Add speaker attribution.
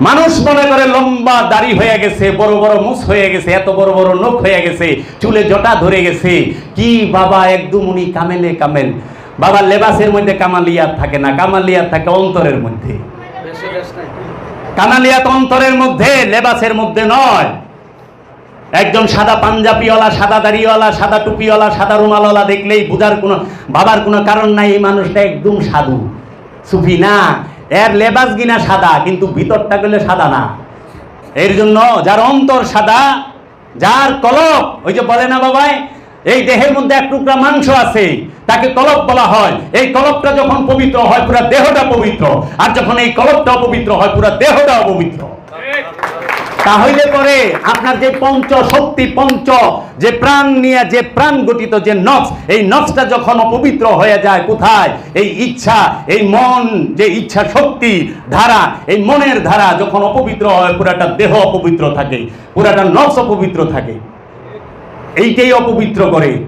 Speaker 1: মানুষ মনে করে লম্বা দাড়ি হয়ে গেছে বড় বড় মুখ হয়ে গেছে এত বড় বড় নখ হয়ে গেছে চুলে জটা ধরে গেছে। কি বাবা একদম উনি কামেলে কামেল। বাবা লেবাসের মধ্যে কামালিয়াত থাকে না কামালিয়াত থাকে অন্তরের মধ্যে। কামালিয়াত অন্তরের মধ্যে লেবাসের মধ্যে নয়। একজন সাদা পাঞ্জাবিওয়ালা সাদা দাড়িওয়ালা সাদা টুপিওয়ালা সাদা রুমালওয়ালা দেখলেই বুঝার কোনো বাবার কোনো কারণ নাই এই মানুষটা একদম সাধু। সুফি না এর লেবাস গিনা সাদা, কিন্তু ভিতরটা গেলে সাদা না। এর জন্য যার অন্তর সাদা, যার কলব ওই যে বলে না বাবাই, এই দেহের মধ্যে এক টুকরা মাংস আছে, তাকে কলব বলা হয়। এই কলবটা যখন পবিত্র হয়, পুরো দেহটা পবিত্র। আর যখন এই কলবটা অপবিত্র হয়, পুরো দেহটা অপবিত্র তাহলে পরে আপনার যে পঞ্চ শক্তি, পঞ্চ যে প্রাণ নিয়ে, যে প্রাণ গঠিত যে নক্স এই নক্সটা যখন অপবিত্র হয়ে যায় কোথায়? এই ইচ্ছা, এই মন, যে ইচ্ছা শক্তি ধারা, এই মনের ধারা যখন অপবিত্র হয়, পুরাটা দেহ অপবিত্র থাকে, পুরাটা নফস অপবিত্র থাকে। এইটাই অপবিত্র করে।